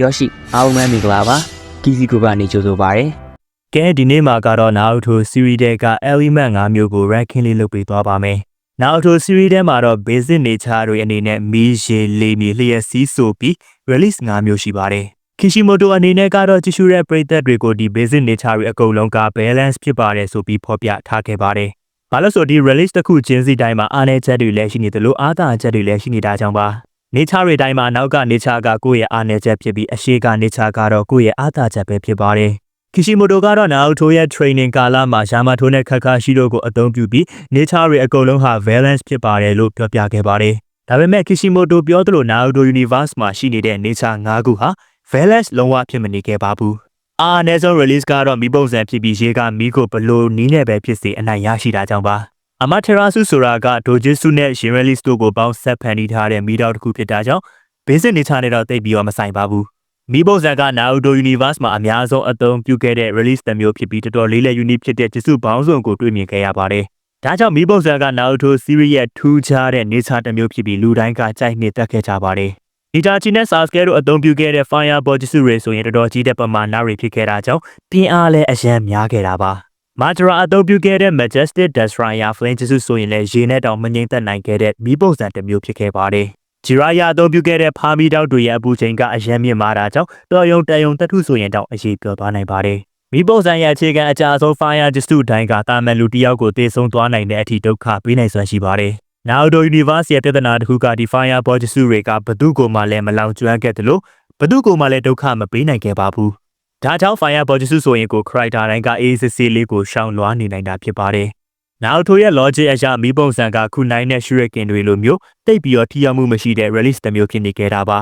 ယောရှိအားလုံးပဲမင်္ဂလာပါကီစီဂရုပကနေကြိုဆိုပါရစေကဲဒီနေ့မှာကတော့နာအူထို series တဲ့က element 5မျိုးကို ranking လေးလုပ်ပေးသွားပါမယ်။နာအူထို series ထဲမှာတော့ basic nature တွေအနေနဲ့မီးရေလေမြေလျှက်စီးဆိုပြီး release 5မျိုးရှိပါတယ်။ Kishimoto အနေနဲ့ကတော့ကြည့်ရှုတဲ့ပရိသတ်တွေကိုဒီ basic nature တွေအကုန်လုံးက balance ဖြစ်ပါတယ်ဆိုပြီးဖော်ပြထားခဲ့ပါတယ်။ဘာလို့ဆိုဒီ release တစ်ခုချင်းစီတိုင်းမှာအားနည်းချက်တွေလည်းရှိနေသလိုအားသာချက်တွေလည်းရှိနေတာကြောင့်ပါ။ nature တွေတိုင်းမှာနောက်က nature ကကိုယ့်ရဲ့အားနည်းချက်ဖြစ်ပြီးအရှိက nature ကတော့ကိုယ့်ရဲ့အားသာချက်ပဲဖြစ်ပါတယ်။ကီရှီမိုတိုကတော့နာအိုတိုရဲ့ training ကာလမှာယာမာထိုနဲ့ခက်ခါရှိတို့ကိုအသုံးပြုပြီး nature တွေအကုန်လုံးဟာ balance ဖြစ်ပါတယ်လို့ပြောပြခဲ့ပါတယ်။ဒါပေမဲ့ကီရှီမိုတိုပြောသလိုနာအိုတို universe မှာရှိနေတဲ့ nature ၅ခုဟာ balance လုံးဝဖြစ်မနေခဲ့ပါဘူး။အာအနည်းဆုံး release ကတော့မိပုံစံဖြစ်ပြီးရေကမိကိုဘလို့နီးနဲ့ပဲဖြစ်စေအနိုင်ရရှိတာကြောင့်ပါ။ အမထရာဆုဆိုတာကဒိုဂျစ်ဆုနဲ့ရှင် release တို့ကိုပေါင်းဆက်ဖန်တီးထားတဲ့မိတော့တစ်ခုဖြစ်တာကြောင့် basic nature နဲ့တော့တိတ်ပြီးတော့မဆိုင်ပါဘူး။မိဘဇန်က Naruto Universe မှာအများဆုံးအသုံးပြုခဲ့တဲ့ release တစ်မျိုးဖြစ်ပြီးတော်တော်လေးလည်း unique ဖြစ်တဲ့ကျစုပေါင်းစုံကိုတွေ့မြင်ခဲ့ရပါတယ်။ဒါကြောင့်မိဘဇန်က Naruto series ရဲ့ထူးခြားတဲ့ nature တစ်မျိုးဖြစ်ပြီးလူတိုင်းကကြိုက်နှစ်သက်ခဲ့ကြပါတယ်။ Itachi နဲ့ Sasuke တို့အသုံးပြုခဲ့တဲ့ Fireball ကျစုတွေဆိုရင်တော်တော်ကြီးတဲ့ပမာဏတွေဖြစ်ခဲ့တာကြောင့်ပြင်းအားလည်းအယံများခဲ့တာပါ။ Madara အသုံးပြုခဲ့တဲ့ Majestic Destroyer Flame ကျစုဆိုရင်လည်းရေနဲ့တောင်မငိမ့်သက်နိုင်ခဲ့တဲ့မိဘဇန်တစ်မျိုးဖြစ်ခဲ့ပါတယ်။ဂျီရာယာအသုံးပြုခဲ့တဲ့ဖာမီတောက်တွေရဲ့အပူချိန်ကအယံမြင့်မာတာကြောင့်တော်ယုံတယုံတထုဆိုရင်တောင်အရေးပြောသွားနိုင်ပါတယ်။မိဘဇန်ရဲ့အခြေခံအကြဆုံး Fire Jutsu တိုင်းကတာမန်လူတစ်ယောက်ကိုတေဆုံးသွားနိုင်တဲ့အထိဒုက္ခပေးနိုင်စွမ်းရှိပါတယ်။ Naruto Universe ရဲ့ပြဿနာတစ်ခုကဒီ Fire Ball Jutsu တွေကဘသူ့ကိုမှလည်းမလောင်ကျွမ်းခဲ့တယ်လို့ဘသူ့ကိုမှလည်းဒုက္ခမပေးနိုင်ခဲ့ပါဘူး။ ဒါကြောင့် Fire Ball Jutsu ဆိုရင်ကို character တိုင်းကအေးစစ်စစ်လေးကိုရှောင်လွှားနေနိုင်တာဖြစ်ပါတယ်။နောက်ထိုရဲ့ logic အရမိပုံစံကခုနိုင်တဲ့ shuriken တွေလိုမျိုးတိတ်ပြီးတော့ထိရောက်မှုမရှိတဲ့ release တစ်မျိုးဖြစ်နေခဲ့တာပါ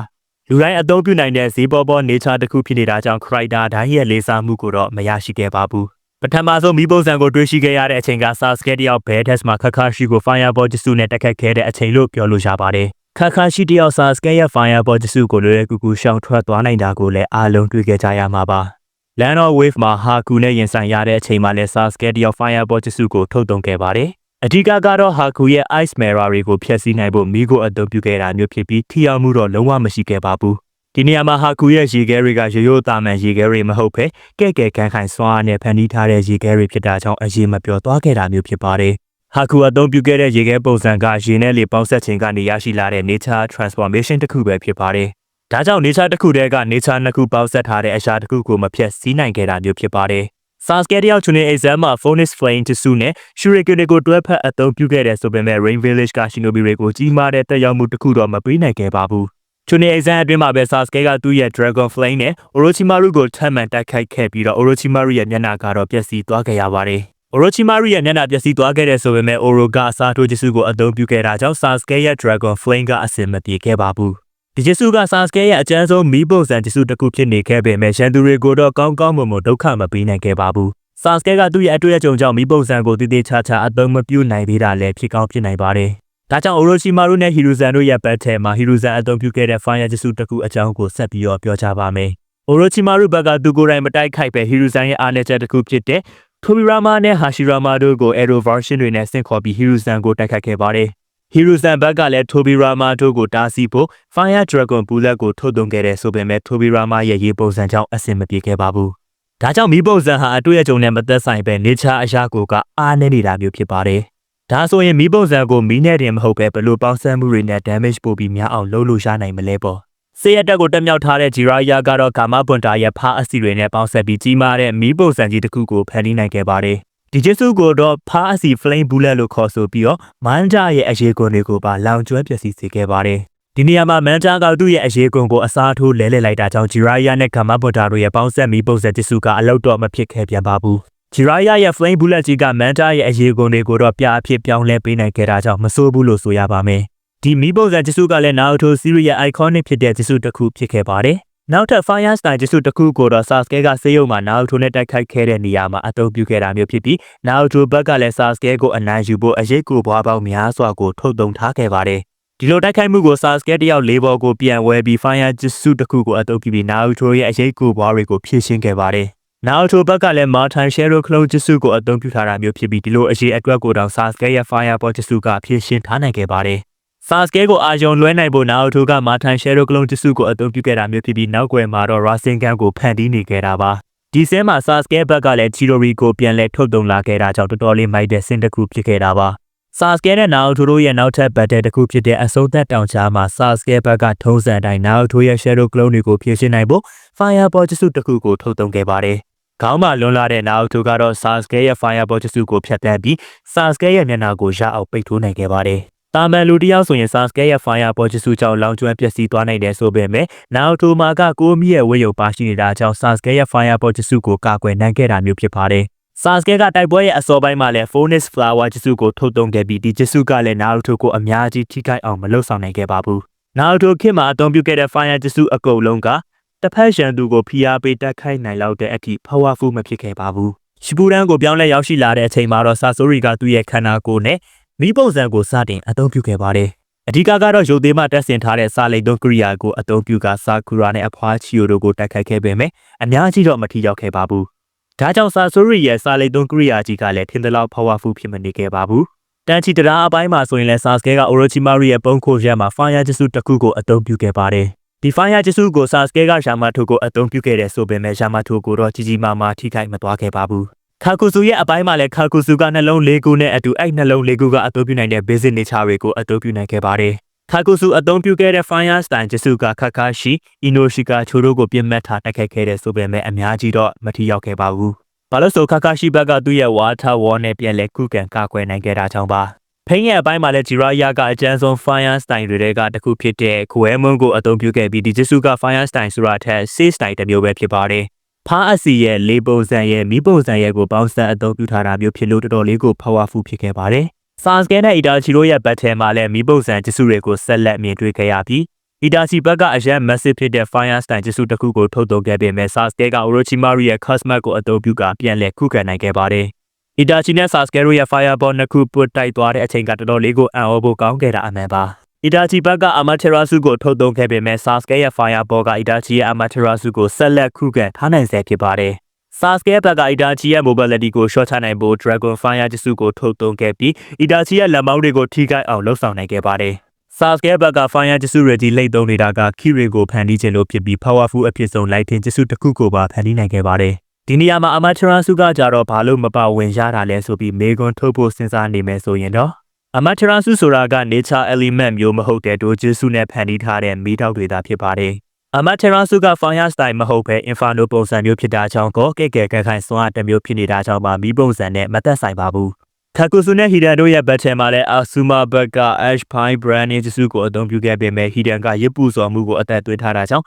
လူတိုင်းအသုံးပြုနိုင်တဲ့ဈေးပေါ်ပေါ် nature တစ်ခုဖြစ်နေတာကြောင့် character တိုင်းရဲ့လေးစားမှုကိုတော့မရရှိခဲ့ပါဘူးပထမဆုံးမိပုံစံကိုတွေ့ရှိခဲ့ရတဲ့အချိန်က Sasuke တယောက် Badass မှာ Kakashi ကို Fireball Jutsu နဲ့တက်ခတ်ခဲ့တဲ့အချိန်လို့ပြောလို့ရပါတယ်။ Kakashi တယောက် Sasuke ရဲ့ Fireball Jutsu ကိုလွယ်လွယ်ကူကူရှောင်ထွက်သွားနိုင်တာကိုလည်းအားလုံးတွေ့ခဲ့ကြရမှာပါ။ Land of Wave မှာ Haku နဲ့ရင်ဆိုင်ရတဲ့အချိန်မှာလည်း Sasuke တယောက် Fireball Jutsu ကိုထုတ်သုံးခဲ့ပါတယ်။အဓိကကတော့ Haku ရဲ့ Ice Mirror တွေကိုဖျက်ဆီးနိုင်ဖို့မိကိုအသုံးပြုခဲ့တာမျိုးဖြစ်ပြီးထိရောက်မှုတော့လုံးဝမရှိခဲ့ပါဘူး။ဒီနေရာမှာ Haku ရဲ့ရေခဲတွေကရိုးရိုးသားမှန်ရေခဲတွေမဟုတ်ဘဲကဲ့ကဲ့ကန်းခိုင်စွာနဲ့ဖန်တီးထားတဲ့ရေခဲတွေဖြစ်တာကြောင့်အရေးမပြောသွားခဲ့တာမျိုးဖြစ်ပါတယ်။ဟာကူအသုံးပြုခဲ့တဲ့ရေခဲပုံစံကရေနဲ့လေပေါင်းဆက်ခြင်းကနေရရှိလာတဲ့ nature transformation တစ်ခုပဲဖြစ်ပါတယ်။ ဒါကြောင့် nature တစ်ခုတည်းက nature နှစ်ခုပေါင်းဆက်ထားတဲ့အရာတစ်ခုကိုမဖြတ်စည်းနိုင်ခဲ့တာမျိုးဖြစ်ပါတယ်။ Sasuke တယောက်ချွနေ exam မှာ Phoenix Flame တစုနဲ့ Shuriken တွေကိုတွဲဖက်အသုံးပြုခဲ့တဲ့ဆိုပေမဲ့ Rain Village က Shinobi တွေကိုကြီးမားတဲ့တက်ရောက်မှုတစ်ခုတော့မပေးနိုင်ခဲ့ပါဘူး။ချွနေ exam အတွင်းမှာပဲ Sasuke ကသူ့ရဲ့ Dragon Flame နဲ့ Orochimaru ကိုထပ်မံတိုက်ခိုက်ခဲ့ပြီးတော့ Orochimaru ရဲ့မျက်နှာကတော့ပျက်စီးသွားခဲ့ရပါတယ်။ Orochimaru ရဲ့မျက်နှာပျက်စီးသွားခဲ့တဲ့ဆိုပေမဲ့ Oro ကအစားထိုးဂျစ်စုကိုအသုံးပြုခဲ့တာကြောင့် Sasuke ရဲ့ Dragon Flame ကအစင်မပြေခဲ့ပါဘူး။ ဒီဂျစ်စုက Sasuke ရဲ့အကျဉ်းဆုံးမီးပုံစံဂျစ်စုတစ်ခုဖြစ်နေခဲ့ပေမဲ့ရန်သူတွေကိုတော့ကောင်းကောင်းမွန်မွန်ဒုက္ခမပေးနိုင်ခဲ့ပါဘူး။ Sasuke ကသူ့ရဲ့အတွေ့အကြုံကြောင့်မီးပုံစံကိုတည်တည်ချာချာအသုံးမပြုနိုင်သေးတာလည်းဖြစ်ကောင်းဖြစ်နိုင်ပါတယ်။ဒါကြောင့် Orochimaru နဲ့ Hiruzen တို့ရဲ့ battle မှာ Hiruzen အသုံးပြုခဲ့တဲ့ Fire Jutsu တစ်ခုအကြောင်းကိုဆက်ပြီးတော့ပြောကြပါမယ်။ Orochimaru ဘက်ကသူကိုယ်တိုင်မတိုက်ခိုက်ပဲ Hiruzen ရဲ့အားနည်းချက်တစ်ခုဖြစ်တဲ့ Tobirama နဲ့ Hashirama တို့ကို Arrow version တွေနဲ့ဆင့်ခေါ်ပြီး Hiruzen ကိုတိုက်ခိုက်ခဲ့ပါတယ်။ Hiruzen ဘက်ကလည်း Tobirama တို့ကိုတားဆီးဖို့ Fire Dragon Bullet ကိုထုတ်သုံးခဲ့တဲ့ဆိုပေမဲ့ Tobirama ရဲ့ရေပုံစံကြောင့်အဆင်မပြေခဲ့ပါဘူး။ဒါကြောင့်မီးပုံစံဟာအတွေ့အကြုံနဲ့မသက်ဆိုင်ပဲ nature အရာကိုကအားနည်းနေတာမျိုးဖြစ်ပါတယ်။ဒါဆိုရင်မီးပုံစံကိုမီးနဲ့တင်မဟုတ်ပဲဘယ်လိုပေါင်းစပ်မှုတွေနဲ့ damage ပို့ပြီးများအောင်လုပ်လို့ရနိုင်မလဲပေါ့။ဆေးရတက်ကိုတက်မြောက်ထားတဲ့ဂျီရာယာကတော့ကာမပွန်တာရဲ့ဖားအစီတွေနဲ့ပေါင်းဆက်ပြီးကြီးမားတဲ့မီးပုံစံကြီးတစ်ခုကိုဖန်တီးနိုင်ခဲ့ပါတယ်။ ဒီဂျစ်စုကိုတော့ဖားအစီ flame bullet လို့ခေါ်ဆိုပြီးတော့မန်ဂျာရဲ့အရေးကွန်တွေကိုပါလောင်ကျွမ်းပျက်စီးစေခဲ့ပါတယ်။ဒီနေရာမှာမန်ဂျာကသူ့ရဲ့အရေးကွန်ကိုအစားထိုးလဲလှယ်လိုက်တာကြောင့်ဂျီရာယာနဲ့ကာမပွန်တာတို့ရဲ့ပေါင်းဆက်မီးပုံစံဂျစ်စုကအလောက်တော့မဖြစ်ခဲ့ပြန်ပါဘူး။ဂျီရာယာရဲ့ flame bullet ကြီးကမန်ဂျာရဲ့အရေးကွန်တွေကိုတော့ပြအဖြစ်ပြောင်းလဲပေးနိုင်ခဲ့တာကြောင့်မဆိုးဘူးလို့ဆိုရပါမယ်။ဒီမီးပုံစံဂျစ်စုကလည်း Naruto series ရဲ့ iconic ဖြစ်တဲ့ဂျစ်စုတစ်ခုဖြစ်ခဲ့ပါတယ်။ နောက်ထပ် Fire Style ဂျစ်စုတစ်ခုကိုတော့ Sasuke ကစေယုံမှာ Naruto နဲ့တိုက်ခိုက်ခဲ့တဲ့နေရာမှာအသုံးပြုခဲ့တာမျိုးဖြစ်ပြီး Naruto ဘက်ကလည်း Sasuke ကိုအနိုင်ယူဖို့အရေးကိုဘွားပေါင်းများစွာကိုထုတ်သုံးထားခဲ့ပါတယ်။ဒီလိုတိုက်ခိုက်မှုကို Sasuke တယောက်လေးဘော်ကိုပြန်ဝဲပြီး Fire Jutsu တစ်ခုကိုအသုံးပြုပြီး Naruto ရဲ့အရေးကိုဘွားတွေကိုဖြည့်ရှင်းခဲ့ပါတယ်။ Naruto ဘက်ကလည်း Martin Shadow Clone Jutsu ကိုအသုံးပြုထားတာမျိုးဖြစ်ပြီးဒီလိုအရေးအတွက်ကိုတောင် Sasuke ရဲ့ Fireball Jutsu ကဖြည့်ရှင်းထားနိုင်ခဲ့ပါတယ်။ Sasuke ကိုအာယုံလွှဲနိုင်ဖို့ Naruto ကမာထန် Shadow Clone တစုကိုအသုံးပြုခဲ့တာမျိုးဖြစ်ပြီးနောက်ွယ်မှာတော့ Rasengan ကိုဖန်တီးနေခဲ့တာပါဒီဆဲမှာ Sasuke ဘက်ကလည်း Chidori ကိုပြန်လဲထုတ်သုံးလာခဲ့တာကြောင့်တော်တော်လေးမိုက်တဲ့ဆင်တစ်ခုဖြစ်ခဲ့တာပါ Sasuke နဲ့ Naruto တို့ရဲ့နောက်ထပ် battle တစ်ခုဖြစ်တဲ့အဆုံးသက်တောင်ချာမှာ Sasuke ဘက်ကထုံးစံအတိုင်း Naruto ရဲ့ Shadow Clone တွေကိုဖြည့်ရှင်းနိုင်ဖို့ Fireball ကျစုတစ်ခုကိုထုတ်သုံးခဲ့ပါတယ်။ခေါင်းမှာလွန်လာတဲ့ Naruto ကတော့ Sasuke ရဲ့ Fireball ကျစုကိုဖျက်ဆီးပြီး Sasuke ရဲ့မျက်နှာကိုရအောင်ပိတ်ထိုးနိုင်ခဲ့ပါတယ်။ တာမန်လူတစ်ယောက်ဆိုရင် Sasuke ရဲ့ Fireball ကျစုကြောင့်လောင်ကျွမ်းပျက်စီးသွားနိုင်တယ်ဆိုပေမဲ့ Naruto မှာကကိုမီရဲ့ဝိရုပ်ပါရှိနေတာကြောင့် Sasuke ရဲ့ Fireball ကျစုကိုကာကွယ်နိုင်ခဲ့တာမျိုးဖြစ်ပါတယ်။ Sasuke ကတိုက်ပွဲရဲ့အစောပိုင်းမှာလည်း Phoenix Flower ကျစုကိုထုတ်သုံးခဲ့ပြီးဒီကျစုကလည်း Naruto ကိုအများကြီးထိခိုက်အောင်မလုပ်ဆောင်နိုင်ခဲ့ပါဘူး။ Naruto ခေတ်မှာအသုံးပြုခဲ့တဲ့ Fire ကျစုအကုန်လုံးကတစ်ဖက်ရန်သူကိုဖိအားပေးတက်ခိုက်နိုင်လောက်တဲ့အထိ powerful မဖြစ်ခဲ့ပါဘူး။ရှီပူရန်ကိုပြောင်းလဲရောက်ရှိလာတဲ့အချိန်မှာတော့ Sasori ကသူ့ရဲ့ခန္ဓာကိုယ်နဲ့ မိပုံစံကိုစတင်အသုံးပြုခဲ့ပါတယ်။အဓိကကတော့ရုပ်သေးမှတက်ဆင်ထားတဲ့စာလိတ်သုံးကရိယာကိုအသုံးပြုကဆာကူရာနဲ့အဖွားချီယိုတို့ကိုတိုက်ခိုက်ခဲ့ပေမဲ့အများကြီးတော့မထိရောက်ခဲ့ပါဘူး။ဒါကြောင့်ဆာဆိုရီရဲ့စာလိတ်သုံးကရိယာကြီးကလည်းထင်သလောက် powerful ဖြစ်မနေခဲ့ပါဘူး။တန်ချီတရာအပိုင်းမှာဆိုရင်လည်း Sasuke က Orochimaru ရဲ့ပုံခိုရက်မှာ Fire ကျစုတစ်ခုကိုအသုံးပြုခဲ့ပါတယ်။ဒီ Fire ကျစုကို Sasuke က Yamato ကိုအသုံးပြုခဲ့တဲ့ဆိုပေမဲ့ Yamato ကိုတော့ကြီးကြီးမားမားထိခိုက်မသွားခဲ့ပါဘူး။ ခါကူဆူရဲ့အပိုင်းမှာလည်းခါကူဆူကနှလုံးလေးခုနဲ့အတူအဲ့နှလုံးလေးခုကအသုံးပြုနိုင်တဲ့ basic nature တွေကိုအသုံးပြုနိုင်ခဲ့ပါတယ်။ခါကူဆူအသုံးပြုခဲ့တဲ့ Fire Style ကျစုကခက်ခါရှိ Inoshika ချိုတို့ကိုပြစ်မှတ်ထားတိုက်ခိုက်ခဲ့တဲ့ဆိုပေမဲ့အများကြီးတော့မထိရောက်ခဲ့ပါဘူး။ဘာလို့ဆိုခါခါရှိဘက်ကသူ့ရဲ့ Water Wall နဲ့ပြန်လဲခုခံကာကွယ်နိုင်ခဲ့တာကြောင့်ပါ။ဖိန်းရဲ့အပိုင်းမှာလည်း Jiraiya ကအကျန်းဆုံး Fire Style တွေကတခုဖြစ်တဲ့ Goemon ကိုအသုံးပြုခဲ့ပြီးဒီကျစုက Fire Style ဆိုတာထက် Sage Style တစ်မျိုးပဲဖြစ်ပါတယ်။ ဖားအစီရဲ့လေးပုံစံရဲ့မိပုံစံရဲ့ကိုပေါင်းစပ်အသုံးပြုထားတာမျိုးဖြစ်လို့တော်တော်လေးကို powerful ဖြစ်ခဲ့ပါတယ်။ Sasuke နဲ့ Itachi တို့ရဲ့ battle မှာလည်းမိပုံစံကျစုတွေကိုဆက်လက်မြင်တွေ့ခဲ့ရပြီး Itachi ဘက်ကအရန် massive ဖြစ်တဲ့ Fire Style ကျစုတစ်ခုကိုထုတ်သုံးခဲ့ပေမဲ့ Sasuke က Orochimaru ရဲ့ Cosmic ကိုအသုံးပြုကပြန်လည်ခုခံနိုင်ခဲ့ပါတယ်။ Itachi နဲ့ Sasuke တို့ရဲ့ Fireball နှစ်ခုပွတ်တိုက်သွားတဲ့အချိန်ကတော်တော်လေးကိုအံ့ဩဖို့ကောင်းခဲ့တာအမှန်ပါ။ Itachi ဘက်က Amaterasu ကိုထုတ်သုံးခဲ့ပေမဲ့ Sasuke ရဲ့ Fireball က Itachi ရဲ့ Amaterasu ကိုဆက်လက်ခုခံထားနိုင်ဆဲဖြစ်ပါတယ်။ Sasuke ဘက်က Itachi ရဲ့ mobility ကို short ချနိုင်ဖို့ Dragon Fire ကျစုကိုထုတ်သုံးခဲ့ပြီး Itachi ရဲ့လက်မောင်းတွေကိုထိခိုက်အောင်လှုပ်ဆောင်နိုင်ခဲ့ပါတယ်။ Sasuke ဘက်က Fire ကျစုတွေဒီလိတ်သုံးနေတာက Kire ကိုဖန်တီးခြင်းလို့ဖြစ်ပြီး powerful အဖြစ်ဆုံး Lighting ကျစုတစ်ခုကိုပါဖန်တီးနိုင်ခဲ့ပါတယ်။ဒီနေရာမှာ Amaterasu ကကြတော့ဘာလို့မပါဝင်ရတာလဲဆိုပြီးမေကွန်ထုတ်ဖို့စဉ်းစားနေမယ်ဆိုရင်တော့ Amaterasu ဆိုတာက nature element မျိုးမဟုတ်တဲ့ဒိုဂျစုနဲ့ဖန်တီးထားတဲ့မီးတောက်တွေသာဖြစ်ပါတယ်။ Amaterasu က fire style မဟုတ်ဘဲ inferno ပုံစံမျိုးဖြစ်တာကြောင့်ကောကဲကဲကဲခိုင်စွမ်းအတစ်မျိုးဖြစ်နေတာကြောင့်ပါမီးပုံစံနဲ့မသက်ဆိုင်ပါဘူး။ Kakuzu နဲ့ Hidan တို့ရဲ့ battle မှာလည်း Asuma ဘက်က Ash Pine Brand ရဲ့ကျစုကိုအသုံးပြုခဲ့ပေမဲ့ Hidan ကရစ်ပူစော်မှုကိုအသက်သွင်းထားတာကြောင့်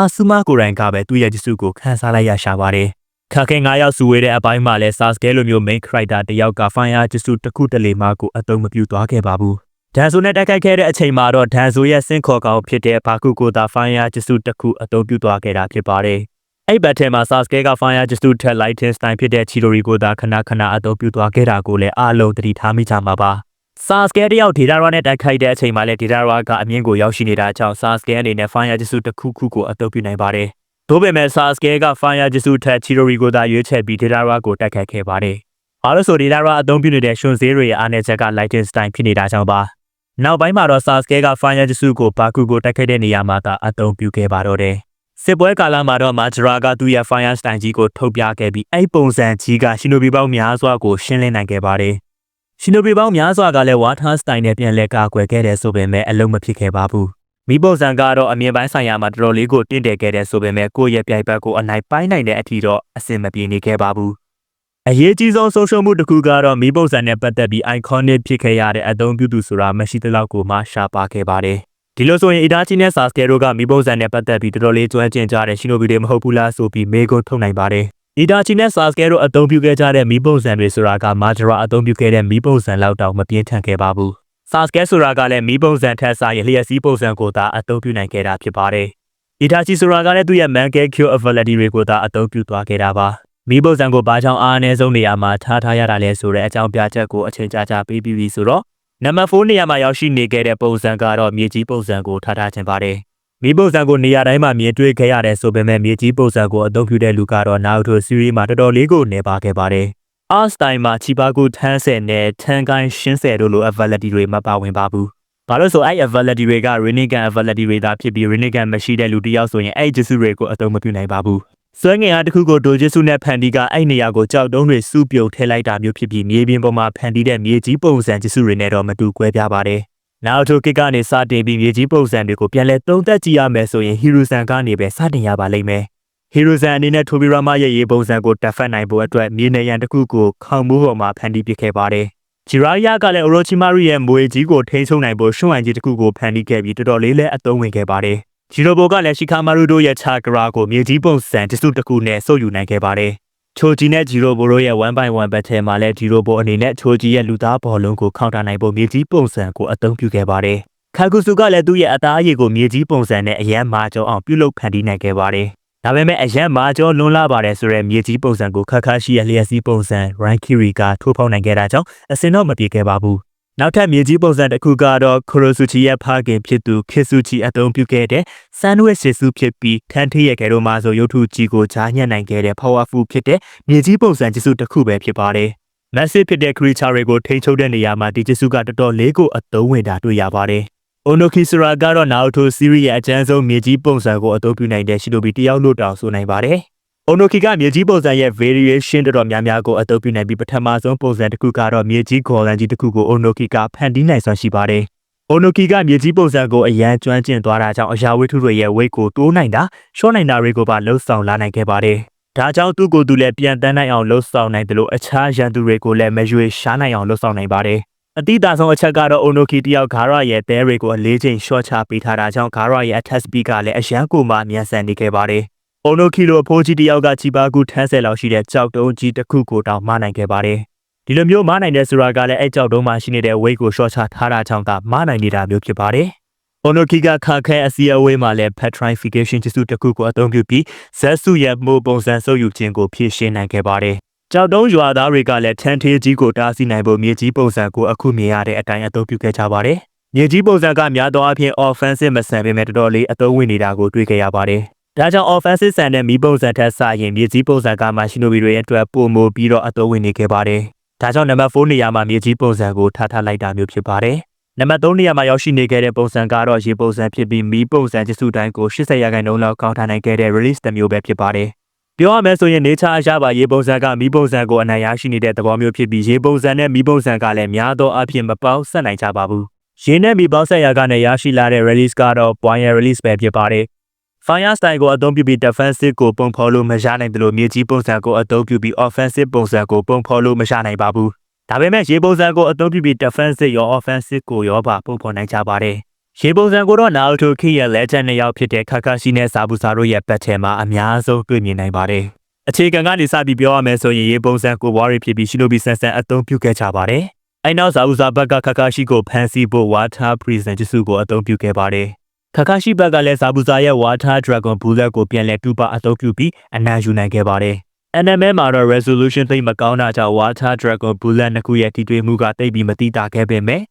Asuma ကိုယ်တိုင်ကပဲသူ့ရဲ့ကျစုကိုခန်းစားလိုက်ရရှာပါတယ်။ ခါခဲ9ယောက်စုဝေးတဲ့အပိုင်းမှာလဲ Sasuke လိုမျိုး main character တယောက်က Fire ကျစုတစ်ခုတလေမှကိုအသုံးမပြုသွားခဲ့ပါဘူး။ဒန်ဆိုနဲ့တိုက်ခိုက်ခဲ့တဲ့အချိန်မှာတော့ဒန်ဆိုရဲ့စင့်ခေါ်ကောင်ဖြစ်တဲ့ဘာကုကိုသာ Fire ကျစုတစ်ခုအသုံးပြုသွားခဲ့တာဖြစ်ပါတယ်။အဲ့ဘတ်ထဲမှာ Sasuke က Fire ကျစုထက် Lighting Style ဖြစ်တဲ့ Chidori ကိုသာခဏခဏအသုံးပြုသွားခဲ့တာကိုလည်းအားလုံးသတိထားမိကြမှာပါ။ Sasuke တယောက်ဒေတာရာနဲ့တိုက်ခိုက်တဲ့အချိန်မှာလည်းဒေတာရာကအမြင့်ကိုရောက်ရှိနေတာကြောင့် Sasuke အနေနဲ့ Fire ကျစုတစ်ခုခုကိုအသုံးပြုနိုင်ပါတယ်။ ဒါပေမဲ့ Sasuke က Fire ကျစုထက် Chidori ကိုသာရွေးချယ်ပြီးဒေတာရာကိုတိုက်ခိုက်ခဲ့ပါတယ်။အားလို့ဆိုဒေတာရာအသုံးပြုနေတဲ့ရှင်သေးတွေရဲ့အားနည်းချက်က Lighting Style ဖြစ်နေတာကြောင့်ပါ။နောက်ပိုင်းမှာတော့ Sasuke က Fire ကျစုကိုဘာကူကိုတိုက်ခိုက်တဲ့နေရာမှာသာအသုံးပြုခဲ့ပါတော့တယ်။စစ်ပွဲကာလမှာတော့ Majora ကသူ့ရဲ့ Fire Style ကြီးကိုထုတ်ပြခဲ့ပြီးအဲ့ပုံစံကြီးက Shinobi ပေါင်းများစွာကိုရှင်းလင်းနိုင်ခဲ့ပါတယ်။ Shinobi ပေါင်းများစွာကလည်း Water Style နဲ့ပြန်လည်ကာကွယ်ခဲ့တယ်ဆိုပေမဲ့အလုံးမဖြစ်ခဲ့ပါဘူး။ မိပုံစံကတော့အမြင်ပိုင်းဆိုင်ရာမှာတော်တော်လေးကိုတင့်တယ်ခဲ့တဲ့ဆိုပေမဲ့ကိုယ့်ရဲ့ပြိုင်ဘက်ကိုအနိုင်ပိုင်းနိုင်တဲ့အထိတော့အဆင်မပြေနေခဲ့ပါဘူး။အရေးကြီးဆုံးဆုံးရှုံးမှုတစ်ခုကတော့မိပုံစံနဲ့ပတ်သက်ပြီး iconic ဖြစ်ခဲ့ရတဲ့အသုံးပြုသူဆိုတာမရှိသလောက်ကိုမှရှားပါခဲ့ပါတယ်။ဒီလိုဆိုရင် Itachi နဲ့ Sasuke တို့ကမိပုံစံနဲ့ပတ်သက်ပြီးတော်တော်လေးကျွမ်းကျင်ကြတဲ့ Shinobi တွေမဟုတ်ဘူးလားဆိုပြီးမေးခွန်းထုတ်နိုင်ပါတယ်။ Itachi နဲ့ Sasuke တို့အသုံးပြုခဲ့ကြတဲ့မိပုံစံတွေဆိုတာက Madara အသုံးပြုခဲ့တဲ့မိပုံစံလောက်တောင်မပြင်းထန်ခဲ့ပါဘူး။ Sasuke ဆိုတာကလည်းမိပုံစံထက်စာရင်လျှက်စီးပုံစံကိုသာအသုံးပြုနိုင်ခဲ့တာဖြစ်ပါတယ်။ Itachi ဆိုတာကလည်းသူ့ရဲ့ Mangekyou Q ability တွေကိုသာအသုံးပြုသွားခဲ့တာပါ။မိပုံစံကိုဘာကြောင့်အားအနည်းဆုံးနေရာမှာထားထားရတာလဲဆိုတဲ့အကြောင်းပြချက်ကိုအချိန်ကြာကြာပေးပြီးပြီဆိုတော့နံပါတ်4နေရာမှာရောက်ရှိနေခဲ့တဲ့ပုံစံကတော့မြေကြီးပုံစံကိုထားထားခြင်းပါတယ်။မိပုံစံကိုနေရာတိုင်းမှာမြင်တွေ့ခဲ့ရတယ်ဆိုပေမဲ့မြေကြီးပုံစံကိုအသုံးပြုတဲ့လူကတော့ Naruto series မှာတော်တော်လေးကိုနေပါခဲ့ပါတယ်။ Art style မှာချီပါကူထန်းဆယ်နဲ့ထန်းကိုင်းရှင်းဆယ်တို့လို ability တွေမပါဝင်ပါဘူးဘာလို့ဆိုအဲ့ ability တွေက Rinnegan ability တွေသာဖြစ်ပြီး Rinnegan မရှိတဲ့လူတစ်ယောက်ဆိုရင်အဲ့ Jitsu တွေကိုအသုံးမပြုနိုင်ပါဘူး။စွဲငင်အားတစ်ခုကို Dojitsu နဲ့ဖန်တီးကအဲ့နေရာကိုကြောက်တုံးတွေစုပြုတ်ထည့်လိုက်တာမျိုးဖြစ်ပြီးမြေပြင်ပေါ်မှာဖန်တီးတဲ့မြေကြီးပုံစံ Jitsu တွေနဲ့တော့မတူကွဲပြားပါတယ်။နောက်ထိုကိကနေစတင်ပြီးမြေကြီးပုံစံတွေကိုပြန်လဲသုံးသက်ကြည့်ရမယ်ဆိုရင် Hirusan ကနေပဲစတင်ရပါလိမ့်မယ်။ Hirusan အနေနဲ့ Tobirama ရဲ့ရေပုံစံကိုတက်ဖတ်နိုင်ဖို့အတွက်မြေနေရန်တစ်ခုကိုခေါင်းမိုးပေါ်မှာဖန်တီးပစ်ခဲ့ပါတယ်။ဂျီရာယာကလည်း Orochimaru ရဲ့မွေကြီးကိုထိန်းချုပ်နိုင်ဖို့ရှွန့်အိုင်ကြီးတစ်ခုကိုဖန်တီးခဲ့ပြီးတော်တော်လေးလည်းအသုံးဝင်ခဲ့ပါတယ်။ဂျီရိုဘိုကလည်းရှီကာမာရုတို့ရဲ့ချာကရာကိုမြေကြီးပုံစံတစုတစ်ခုနဲ့ဆုပ်ယူနိုင်ခဲ့ပါတယ်။ချိုဂျီနဲ့ဂျီရိုဘိုတို့ရဲ့1 by 1 battle မှာလည်းဂျီရိုဘိုအနေနဲ့ချိုဂျီရဲ့လူသားဘော်လုံးကိုခေါင်းတာနိုင်ဖို့မြေကြီးပုံစံကိုအသုံးပြုခဲ့ပါတယ်။ခါကူဆူကလည်းသူ့ရဲ့အသားအရည်ကိုမြေကြီးပုံစံနဲ့အရန်မာကျော်အောင်ပြုလုပ်ဖန်တီးနိုင်ခဲ့ပါတယ်။ ဒါပေမဲ့အရန်မာကျော်လွန်လာပါတယ်ဆိုတဲ့မြေကြီးပုံစံကိုခက်ခါရှိရဲ့လျှက်စီးပုံစံ Rankiri ကထိုးဖောက်နိုင်ခဲ့တာကြောင့်အစင်တော့မပြေခဲ့ပါဘူး။နောက်ထပ်မြေကြီးပုံစံတစ်ခုကတော့ခရိုဆူချီရဲ့ဖခင်ဖြစ်သူခေဆူချီအသုံးပြုခဲ့တဲ့ဆန်နွဲ့ရှေစုဖြစ်ပြီးထန်းထည့်ရဲ့ကဲတော့မှဆိုရုပ်ထုကြီးကိုဂျာညံ့နိုင်ခဲ့တဲ့ powerful ဖြစ်တဲ့မြေကြီးပုံစံကျစုတစ်ခုပဲဖြစ်ပါတယ်။ massive ဖြစ်တဲ့ creature တွေကိုထိန်းချုပ်တဲ့နေရာမှာဒီကျစုကတော်တော်လေးကိုအသုံးဝင်တာတွေ့ရပါတယ်။ Onoki Sura ကတော့ Naruto series ရဲ့အကျဉ်းဆုံးမြေကြီးပုံစံကိုအသုံးပြုနိုင်တဲ့ Shinobi တယောက်လို့တောင်ဆိုနိုင်ပါတယ်။ Onoki ကမြေကြီးပုံစံရဲ့ variation တော်တော်များများကိုအသုံးပြုနိုင်ပြီးပထမဆုံးပုံစံတစ်ခုကတော့မြေကြီးဂေါ်လန်ကြီးတစ်ခုကို Onoki ကဖန်တီးနိုင်စွမ်းရှိပါတယ်။ Onoki ကမြေကြီးပုံစံကိုအရန်ကျွမ်းကျင်သွားတာကြောင့်အရာဝတ္ထုတွေရဲ့ weight ကိုတိုးနိုင်တာရှော့နိုင်တာတွေကိုပါလှုပ်ဆောင်လာနိုင်ခဲ့ပါတယ်။ဒါကြောင့်သူ့ကိုယ်သူလည်းပြန်တန်းနိုင်အောင်လှုပ်ဆောင်နိုင်တယ်လို့အခြားရန်သူတွေကိုလည်းမရွေရှားနိုင်အောင်လှုပ်ဆောင်နိုင်ပါတယ်။ အတိအသာဆုံးအချက်ကတော့ Onoki တယောက်ဂါရရဲ့တဲတွေကိုအလေးချိန် short ချပေးထားတာကြောင့်ဂါရရဲ့ attack speed ကလည်းအရန်ကိုမှမြန်ဆန်နေခဲ့ပါတယ်။အုံနိုကီလိုအဖိုးကြီးတယောက်ကချီပါကူထန်းဆယ်လောက်ရှိတဲ့ကြောက်တုံးကြီးတစ်ခုကိုတောင်မနိုင်ခဲ့ပါတယ်။ဒီလိုမျိုးမနိုင်တဲ့ဆိုတာကလည်းအဲ့ကြောက်တုံးမှာရှိနေတဲ့ weight ကို short ချထားတာကြောင့်သာမနိုင်နေတာမျိုးဖြစ်ပါတယ်။အုံနိုကီကခါခဲအစီအဝေးမှာလည်း petrification ကျစုတစ်ခုကိုအသုံးပြုပြီးဇက်စုရဲ့မိုးပုံစံဆုပ်ယူခြင်းကိုဖြည့်ရှင်းနိုင်ခဲ့ပါတယ်။ ကြောက်တုံးရွာသားတွေကလည်းထန်းသေးကြီးကိုတားဆီးနိုင်ဖို့မြေကြီးပုံစံကိုအခုမြင်ရတဲ့အတိုင်းအသုံးပြုခဲ့ကြပါတယ်။မြေကြီးပုံစံကများသောအားဖြင့် offensive မဆန်ပေမဲ့တော်တော်လေးအသုံးဝင်နေတာကိုတွေ့ခဲ့ရပါတယ်။ဒါကြောင့် offensive ဆန်တဲ့မီးပုံစံထက်စာရင်မြေကြီးပုံစံကမှရှိနိုဘီတွေရဲ့အတွက်ပုံမိုပြီးတော့အသုံးဝင်နေခဲ့ပါတယ်။ဒါကြောင့်နံပါတ်4နေရာမှာမြေကြီးပုံစံကိုထားထားလိုက်တာမျိုးဖြစ်ပါတယ်။နံပါတ်3နေရာမှာရောက်ရှိနေခဲ့တဲ့ပုံစံကတော့ရေပုံစံဖြစ်ပြီးမီးပုံစံကျစုတိုင်းကို80ရာခိုင်နှုန်းလောက်ကောင်းထားနိုင်ခဲ့တဲ့ release တစ်မျိုးပဲဖြစ်ပါတယ်။ ပြောရမယ်ဆိုရင် nature အရာပါရေပုံစံကမီးပုံစံကိုအနိုင်ရရှိနေတဲ့သဘောမျိုးဖြစ်ပြီးရေပုံစံနဲ့မီးပုံစံကလည်းများသောအားဖြင့်မပေါင်းဆက်နိုင်ကြပါဘူး။ရေနဲ့မီးပေါင်းဆက်ရာကနေရရှိလာတဲ့ release ကတော့ point release ပဲဖြစ်ပါတယ်။ Fire style ကိုအသုံးပြုပြီး defensive ကိုပုံဖော်လို့မရနိုင်တယ်လို့မြေကြီးပုံစံကိုအသုံးပြုပြီး offensive ပုံစံကိုပုံဖော်လို့မရနိုင်ပါဘူး။ဒါပေမဲ့ရေပုံစံကိုအသုံးပြုပြီး defensive ရော offensive ကိုရောပါပုံဖော်နိုင်ကြပါတယ်။ ရေပုံစံကိုတော့ Naruto Kid ရဲ့ legend နှစ်ယောက်ဖြစ်တဲ့ Kakashi နဲ့ Sabusa တို့ရဲ့ battle မှာအများဆုံးတွေ့မြင်နိုင်ပါတယ်။အခြေခံကနေစပြီးပြောရမယ်ဆိုရင်ရေပုံစံကိုဝါရီဖြစ်ပြီး Shinobi ဆန်ဆန်အသုံးပြုခဲ့ကြပါတယ်။အဲနောက် Sabusa ဘက်က Kakashi ကိုဖမ်းဆီးဖို့ Water Prison ကျစုကိုအသုံးပြုခဲ့ပါတယ်။ Kakashi ဘက်ကလည်း Sabusa ရဲ့ Water Dragon Bullet ကိုပြန်လည်တူပါအသုံးပြုပြီးအနံယူနိုင်ခဲ့ပါတယ်။ NML မှာတော့ resolution သိပ်မကောင်းတာကြောင့် Water Dragon Bullet နှစ်ခုရဲ့ထိတွေ့မှုကတိတ်ပြီးမတိတာခဲ့ပေမဲ့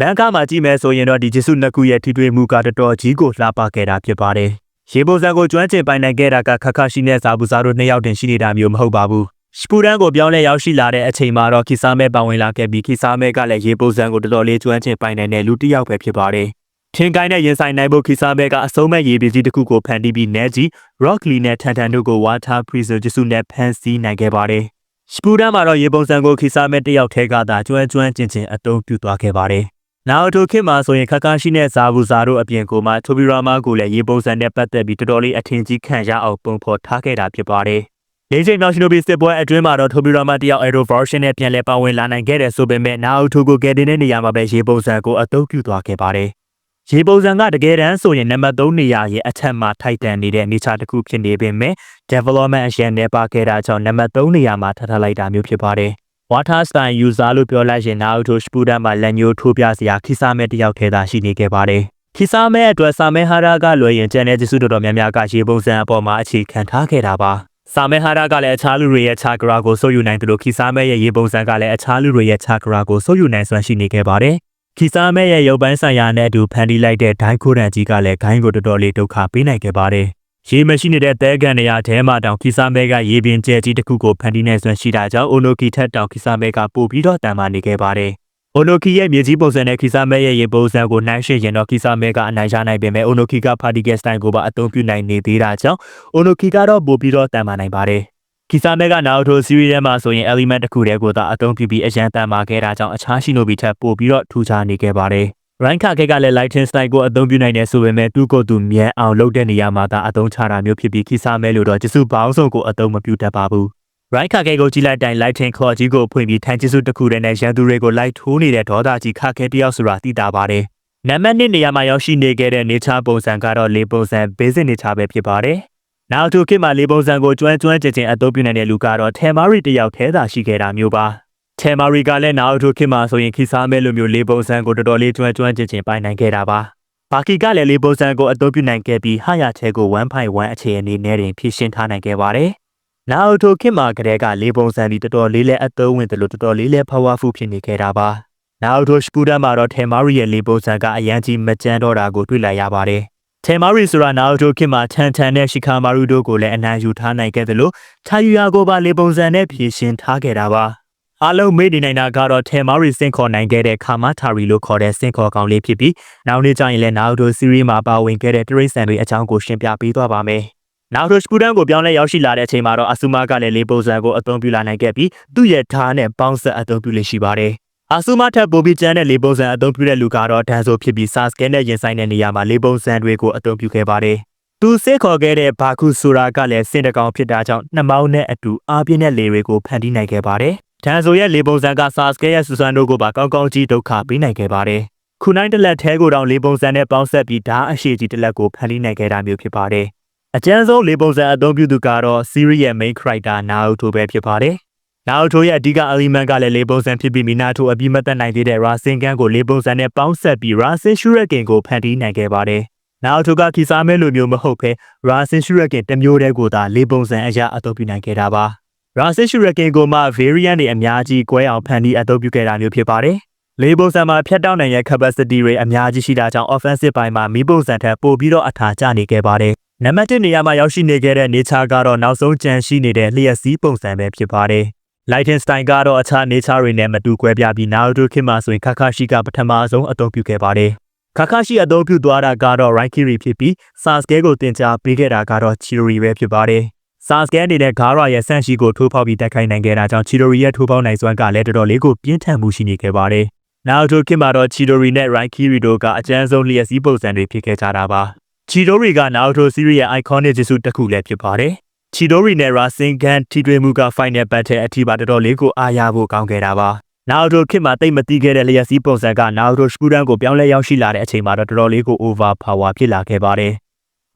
မန်ကာမှာကြည့်မယ်ဆိုရင်တော့ဒီဂျစ်စုနှစ်ခုရဲ့ထိတွေ့မှုကတော်တော်ကြီးကိုလှပခဲ့တာဖြစ်ပါတယ်။ရေပုံစံကိုကျွမ်းကျင်ပိုင်နိုင်ခဲ့တာကခခရှိနဲ့ဇာဘူးဇာတို့နှစ်ယောက်တင်ရှိနေတာမျိုးမဟုတ်ပါဘူး။စပူဒန်ကိုပြောင်းလဲရောက်ရှိလာတဲ့အချိန်မှာတော့ခီဆာမဲပါဝင်လာခဲ့ပြီးခီဆာမဲကလည်းရေပုံစံကိုတော်တော်လေးကျွမ်းကျင်ပိုင်နိုင်တဲ့လူတစ်ယောက်ပဲဖြစ်ပါတယ်။ထင်ကိုင်းတဲ့ရင်ဆိုင်နိုင်ဖို့ခီဆာမဲကအစုံမဲ့ရေပစ္စည်းတစ်ခုကိုဖန်တီးပြီးနဲကြီး Rock Lee နဲ့ထန်ထန်တို့ကို Water Prison ကျစုနဲ့ဖန်ဆီးနိုင်ခဲ့ပါတယ်။စပူဒန်မှာတော့ရေပုံစံကိုခီဆာမဲတစ်ယောက်ထဲကသာကျွမ်းကျွမ်းကျင်ကျင်အသုံးပြုသွားခဲ့ပါတယ်။ နောက်ထိုခေတ်မှာဆိုရင်ခက်ခါရှိတဲ့ဇာဘူးဇာတို့အပြင်ကိုမှထိုဘီရာမာကိုလည်းရေပုံစံနဲ့ပတ်သက်ပြီးတော်တော်လေးအထင်ကြီးခံရအောင်ပုံဖော်ထားခဲ့တာဖြစ်ပါတယ်။လေးချိန်မြောက်ရှင်နိုဘီစစ်ပွဲအတွင်းမှာတော့ထိုဘီရာမာတယောက် Aero version နဲ့ပြန်လည်ပါဝင်လာနိုင်ခဲ့တဲ့ဆိုပေမဲ့နာအိုတိုကိုကယ်တင်တဲ့နေရာမှာပဲရေပုံစံကိုအသုံးပြုသွားခဲ့ပါတယ်။ရေပုံစံကတကယ်တမ်းဆိုရင်နံပါတ်3နေရာရဲ့အထက်မှာထိုက်တန်နေတဲ့နေချာတစ်ခုဖြစ်နေပေမဲ့ development အရင်နဲ့ပါခဲ့တာကြောင့်နံပါတ်3နေရာမှာထားထားလိုက်တာမျိုးဖြစ်ပါတယ်။ water style user လို့ပြောလိုက်ရင် Naruto Shippuden မှာလက်ညှိုးထိုးပြစရာခိစားမဲတစ်ယောက်ထဲသာရှိနေခဲ့ပါတယ်။ခိစားမဲအတွက်စာမဲဟာရာကလွယ်ရင်ကျန်တဲ့ကျေးဇူးတော်တော်များများကရေပုံစံအပေါ်မှာအခြေခံထားခဲ့တာပါ။စာမဲဟာရာကလည်းအခြားလူတွေရဲ့ chakra ကိုစိုးယူနိုင်တယ်လို့ခိစားမဲရဲ့ရေပုံစံကလည်းအခြားလူတွေရဲ့ chakra ကိုစိုးယူနိုင်စွမ်းရှိနေခဲ့ပါတယ်။ခိစားမဲရဲ့ရုပ်ပိုင်းဆိုင်ရာနဲ့အတူဖန်တီးလိုက်တဲ့ဒိုင်းခိုးရန်ကြီးကလည်းဂိုင်းကိုတော်တော်လေးဒုက္ခပေးနိုင်ခဲ့ပါတယ်။ ရေမရှိနေတဲ့တဲကန်နေရာထဲမှာတောင်ခိစားမဲကရေပင်ကျဲကြီးတစ်ခုကိုဖန်တီးနေစွမ်းရှိတာကြောင့်အိုနိုကီထက်တောင်ခိစားမဲကပို့ပြီးတော့တန်မာနေခဲ့ပါတယ်။အိုနိုကီရဲ့မြေကြီးပုံစံနဲ့ခီစာမဲရဲ့ရေပုံစံကိုနှိုင်းယှဉ်ရင်တော့ခီစာမဲကအနိုင်ရနိုင်ပေမဲ့အိုနိုကီကပါတီကက်စတိုင်းကိုပါအသုံးပြုနိုင်နေသေးတာကြောင့်အိုနိုကီကတော့ပိုပြီးတော့တန်မာနိုင်ပါတယ်ခီစာမဲကနောက်ထိုစီးရီးထဲမှာဆိုရင် element တစ်ခုတည်းကိုသာအသုံးပြုပြီးအရန်တန်မာခဲ့တာကြောင့်အခြားရှိနိုဘီထက်ပိုပြီးတော့ထူခြားနေခဲ့ပါတယ်။ rank ခက်ကလည်း lighting style ကိုအသုံးပြုနိုင်တယ်ဆိုပေမဲ့သူ့ကိုယ်သူမြန်အောင်လုပ်တဲ့နေရာမှာသာအသုံးချတာမျိုးဖြစ်ပြီးခီစာမဲလို့တော့ကျစုပေါင်းစုံကိုအသုံးမပြုတတ်ပါဘူး။ right ခါခဲကိုကြည့်လိုက်တိုင်း lighting claw ကြီးကိုဖွင့်ပြီးထိုင်ကျစုတစ်ခုတည်းနဲ့ရန်သူတွေကို light ထိုးနေတဲ့ဒေါသကြီးခါခဲတယောက်ဆိုတာသိတာပါတယ်။နံပါတ်1နေရာမှာရောက်ရှိနေခဲ့တဲ့ nature ပုံစံကတော့လေပုံစံ basic nature ပဲဖြစ်ပါတယ်။နောက်တစ်ခေတ်မှာလေပုံစံကိုကျွမ်းကျွမ်းကျင်ကျင်အသုံးပြုနိုင်တဲ့လူကတော့ Temari တယောက်ထဲသာရှိခဲ့တာမျိုးပါ။ Temari ကလည်းနောက်တစ်ခေတ်မှာဆိုရင်ခိစားမဲလိုမျိုးလေပုံစံကိုတော်တော်လေးကျွမ်းကျွမ်းကျင်ကျင်ပိုင်နိုင်ခဲ့တာပါ။ဘာကီကလည်းလေပုံစံကိုအသုံးပြုနိုင်ခဲ့ပြီးဟာရချဲကို1.1အခြေအနေနဲ့တင်ဖြည့်ရှင်းထားနိုင်ခဲ့ပါတယ်။နောက်ထိုခေတ်မှာကတည်းကလေပုံစံဒီတော်တော်လေးလဲအသုံးဝင်တယ်လို့တော်တော်လေးလဲ powerful ဖြစ်နေခဲ့တာပါ။နောက်ထိုစပူဒန်မှာတော့ Temari ရဲ့လေပုံစံကအရန်ကြီးမကြမ်းတော့တာကိုတွေ့လိုက်ရပါတယ်။ Temari ဆိုတာနောက်ထိုခေတ်မှာထန်ထန်နဲ့ Shikamaru တို့ကိုလည်းအနိုင်ယူထားနိုင်ခဲ့တယ်လို့ Tayuya ကိုပါလေပုံစံနဲ့ဖြည့်ရှင်းထားခဲ့တာပါ။ အားလုံးမေ့နေနိုင်တာကတော့ Temari စင်ခေါ်နိုင်ခဲ့တဲ့ Kamatari လို့ခေါ်တဲ့စင်ခေါ်ကောင်လေးဖြစ်ပြီးနောက်နေ့ကျရင်လည်း Naruto series မှာပါဝင်ခဲ့တဲ့တရိတ်ဆန်တွေအကြောင်းကိုရှင်းပြပေးသွားပါမယ်။ Naruto Shippuden ကိုပြောင်းလဲရောက်ရှိလာတဲ့အချိန်မှာတော့ Asuma ကလည်းလေပုံစံကိုအသုံးပြုလာနိုင်ခဲ့ပြီးသူ့ရဲ့ဓာတ်နဲ့ပေါင်းဆက်အသုံးပြုလေရှိပါတယ်။ Asuma ထက်ပိုပြီးကျန်းတဲ့လေပုံစံအသုံးပြုတဲ့လူကတော့ဒန်ဆိုဖြစ်ပြီး Sasuke နဲ့ရင်ဆိုင်တဲ့နေရာမှာလေပုံစံတွေကိုအသုံးပြုခဲ့ပါတယ်။သူစစ်ခေါ်ခဲ့တဲ့ဘာခုဆိုတာကလည်းစင်တကောင်ဖြစ်တာကြောင့်နှမောင်းနဲ့အတူအားပြင်းတဲ့လေတွေကိုဖန်တီးနိုင်ခဲ့ပါတယ်။ ဒန်ဆိုရဲ့လေပုံစံက Sasuke ရဲ့ဆူဆန်တို့ကိုပါကောင်းကောင်းကြီးဒုက္ခပေးနိုင်ခဲ့ပါတယ်။ခုနိုင်တလက်သေးကိုတောင်လေပုံစံနဲ့ပေါင်းဆက်ပြီးဓာတ်အရှိကြီးတစ်လက်ကိုဖန်တီးနိုင်ခဲ့တာမျိုးဖြစ်ပါတယ်။အကျဉ်းဆုံးလေပုံစံအသုံးပြုသူကတော့ series ရဲ့ main character Naruto ပဲဖြစ်ပါတယ်။ Naruto ရဲ့အဓိက element ကလည်းလေပုံစံဖြစ်ပြီး Minato အပြီးမသက်နိုင်သေးတဲ့ Rasengan ကိုလေပုံစံနဲ့ပေါင်းဆက်ပြီး Rasen Shuriken ကိုဖန်တီးနိုင်ခဲ့ပါတယ်။ Naruto ကခီစားမဲလိုမျိုးမဟုတ်ဘဲ Rasen Shuriken တစ်မျိုးတည်းကိုသာလေပုံစံအရာအသုံးပြုနိုင်ခဲ့တာပါ။ Rasen Shuriken ကိုမှ variant တွေအများကြီး꿰အောင်ဖန်တီးအသုံးပြုခဲ့တာမျိုးဖြစ်ပါတယ်။လေပုံစံမှာဖြတ်တောက်နိုင်ရဲ့ capacity တွေအများကြီးရှိတာကြောင့် offensive ပိုင်းမှာမီးပုံစံထက်ပိုပြီးတော့အထာကျနေခဲ့ပါတယ်။နံပါတ်1နေရာမှာရောက်ရှိနေခဲ့တဲ့ nature ကတော့နောက်ဆုံးကြံရှိနေတဲ့လျှက်စီးပုံစံပဲဖြစ်ပါတယ်။ Lighting style ကတော့အခြား nature တွေနဲ့မတူကွဲပြားပြီး Naruto ခေတ်မှာဆိုရင် Kakashi ကပထမဆုံးအသုံးပြုခဲ့ပါတယ်။ Kakashi အသုံးပြုသွားတာကတော့ Raikiri ဖြစ်ပြီး Sasuke ကိုတင် जा ပေးခဲ့တာကတော့ Chidori ပဲဖြစ်ပါတယ်။ Sasuke အနေနဲ့ Gaara ရဲ့ဆန့်ရှိကိုထိုးဖောက်ပြီးတိုက်ခိုက်နိုင်ခဲ့တာကြောင့် Chidori ရဲ့ထိုးဖောက်နိုင်စွမ်းကလည်းတော်တော်လေးကိုပြင်းထန်မှုရှိနေခဲ့ပါတယ်။ Naruto ခေတ်မှာတော့ Chidori နဲ့ Raikiri တို့ကအကျဉ်းဆုံးလျှက်စီးပုံစံတွေဖြစ်ခဲ့ကြတာပါ။ Chidori က Naruto series ရဲ့ iconic ဂျစ်စုတစ်ခုလည်းဖြစ်ပါတယ်။ Chidori နဲ့ Rasengan ထိတွေ့မှုက final battle အထိပါတော်တော်လေးကိုအားရဖို့ကောင်းခဲ့တာပါ။ Naruto ခေတ်မှာတိတ်မတိခဲ့တဲ့လျှက်စီးပုံစံက Naruto Shippuden ကိုပြောင်းလဲရောက်ရှိလာတဲ့အချိန်မှာတော့တော်တော်လေးကို over power ဖြစ်လာခဲ့ပါတယ်။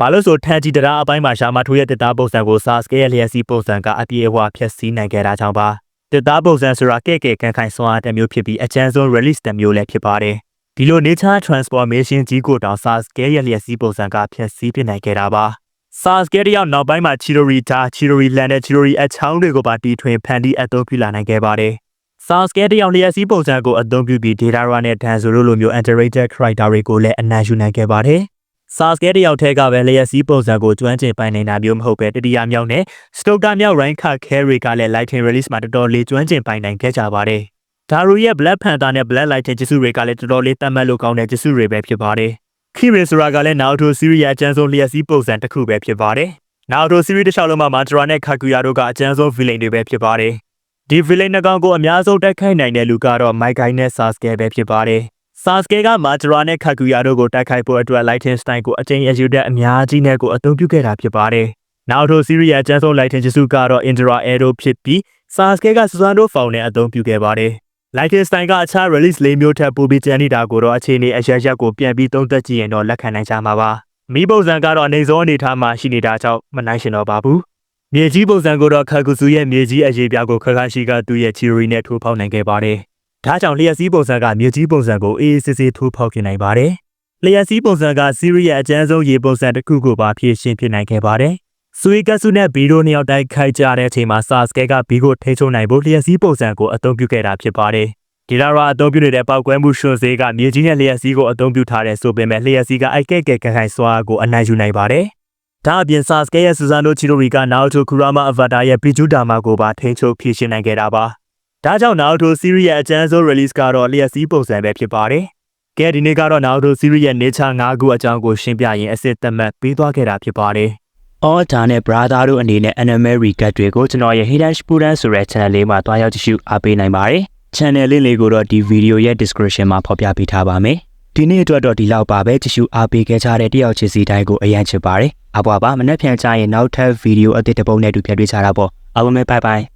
ဘာလို့ဆိုထန်ဂျီတရားအပိုင်းမှာရှာမထိုးရဲ့တစ်သားပုံစံကို Sasuke ရဲ့လျှက်စီးပုံစံကအပြည့်အဝဖျက်ဆီးနိုင်ခဲ့တာကြောင့်ပါ။တစ်သားပုံစံဆိုတာကဲ့ကဲကန်ခိုင်စွမ်းအားတစ်မျိုးဖြစ်ပြီးအကျဉ်းဆုံး release တစ်မျိုးလည်းဖြစ်ပါတယ်။ဒီလို nature transformation ကြီးကိုတောင် Sasuke ရဲ့လျှက်စီးပုံစံကဖျက်ဆီးပြနိုင်ခဲ့တာပါ။ Sasuke တယောက်နောက်ပိုင်းမှာ Chidori ဓာ Chidori လန်တဲ့ Chidori အချောင်းတွေကိုပါတီထွင်ဖန်တီးအသုံးပြုလာနိုင်ခဲ့ပါတယ်။ Sasuke တယောက်လျှက်စီးပုံစံကိုအသုံးပြုပြီး Deidara နဲ့ Danzo တို့လိုမျိုး underrated character တွေကိုလည်းအနိုင်ယူနိုင်ခဲ့ပါတယ်။ Sasuke တယောက်တည်းကပဲလျှက်စီးပုံစံကိုကျွမ်းကျင်ပိုင်နိုင်တာမျိုးမဟုတ်ပဲတတိယမြောက်နဲ့ Stoker မြောက် Rank Carry ကလည်း Lighting Release မှာတော်တော်လေးကျွမ်းကျင်ပိုင်နိုင်ခဲ့ကြပါတယ်။ Daru ရဲ့ Black Panther နဲ့ Black Lightning ကျစုတွေကလည်းတော်တော်လေးတတ်မှတ်လို့ကောင်းတဲ့ကျစုတွေပဲဖြစ်ပါတယ်။ Kirin ဆိုတာကလည်း Naruto series ရဲ့အကျဉ်းဆုံးလျှက်စီးပုံစံတစ်ခုပဲဖြစ်ပါတယ်။ Naruto series တစ်လျှောက်လုံးမှာ Madara နဲ့ Kaguya တို့ကအကျဉ်းဆုံး villain တွေပဲဖြစ်ပါတယ်။ဒီ villain နှစ်ကောင်ကိုအများဆုံးတိုက်ခိုက်နိုင်တဲ့လူကတော့ Maikai နဲ့ Sasuke ပဲဖြစ်ပါတယ်။ Sasuke က Madara နဲ့ Kaguya တို့ကိုတိုက်ခိုက်ဖို့အတွက် Lighting Style ကိုအကျဉ်းအယူတဲ့အများကြီးနဲ့ကိုအသုံးပြုခဲ့တာဖြစ်ပါတယ်။ Naruto series ရဲ့အကျဉ်းဆုံး Lighting ကျစုကတော့ Indra Arrow ဖြစ်ပြီး Sasuke က Susanoo Form နဲ့အသုံးပြုခဲ့ပါတယ်။ Lighting Style ကအခြား release လေးမျိုးထပ်ပိုပြီးကျန်နေတာကိုတော့အခြေအနေအရရက်ကိုပြန်ပြီးသုံးသပ်ကြည့်ရင်တော့လက်ခံနိုင်ကြမှာပါ။မိပုံစံကတော့အနေဆုံးအနေထားမှာရှိနေတာကြောင့်မနိုင်ရှင်တော့ပါဘူး။မြေကြီးပုံစံကိုတော့ခါကူစုရဲ့မြေကြီးအရေးပြားကိုခခရှိကသူ့ရဲ့ချီရီနဲ့ထိုးဖောက်နိုင်ခဲ့ပါတယ်။ ဒါကြောင့်လျှက်စီးပုံစံကမြေကြီးပုံစံကိုအေးအေးဆေးဆေးထိုးဖောက်ပြနိုင်ပါတယ်။လျှက်စီးပုံစံကစီရီရဲ့အကျန်းဆုံးရေပုံစံတစ်ခုကိုပါဖြည့်ရှင်းပြနိုင်ခဲ့ပါတယ်။ဆွေကဆုနဲ့ဘီရိုနှစ်ယောက်တိုက်ခိုက်ကြတဲ့အချိန်မှာဆာစကဲကဘီကိုထိချုံနိုင်ဖို့လျှက်စီးပုံစံကိုအသုံးပြုခဲ့တာဖြစ်ပါတယ်။ဒီလာရာအသုံးပြုနေတဲ့ပောက်ကွဲမှုရှင်စေးကမြေကြီးနဲ့လျှက်စီးကိုအသုံးပြုထားတဲ့ဆိုပေမဲ့လျှက်စီးကအိုက်ကဲကဲကန်ခိုင်စွာကိုအနိုင်ယူနိုင်ပါတယ်။ဒါအပြင် Sasuke ရဲ့ Susanoo Chidori က Naruto Kurama Avatar ရဲ့ Bijuu Dama ကိုပါထိန်းချုပ်ဖြည့်ရှင်းနိုင်ခဲ့တာပါ။ ဒါကြောင့် Naruto series ရဲ့အကျဉ်းဆုံး release ကတော့လျှက်စီးပုံစံပဲဖြစ်ပါတယ်။ကဲဒီနေ့ကတော့ Naruto series ရဲ့ nature ၅ခုအကြောင်းကိုရှင်းပြရင်အစစ်သက်မှတ်ပေးသွားခဲ့တာဖြစ်ပါတယ်။အော်ဒါနဲ့ brother တို့အနေနဲ့ anime recap တွေကိုကျွန်တော်ရဲ့ Hidden Shippuden ဆိုတဲ့ channel လေးမှာတွားရောက်ကြည့်ရှုအားပေးနိုင်ပါတယ်။ channel လေးလေးကိုတော့ဒီ video ရဲ့ description မှာဖော်ပြပေးထားပါမယ်။ဒီနေ့အတွက်တော့ဒီလောက်ပါပဲကြည့်ရှုအားပေးခဲ့ကြတဲ့တယောက်ချင်းစီတိုင်းကိုအရန်ချစ်ပါတယ်။အဘွားပါမနေ့ပြန်ကြရင်နောက်ထပ် video အသစ်တစ်ပုဒ်နဲ့တူပြန်တွေ့ကြတာပေါ့။အားလုံးပဲ bye bye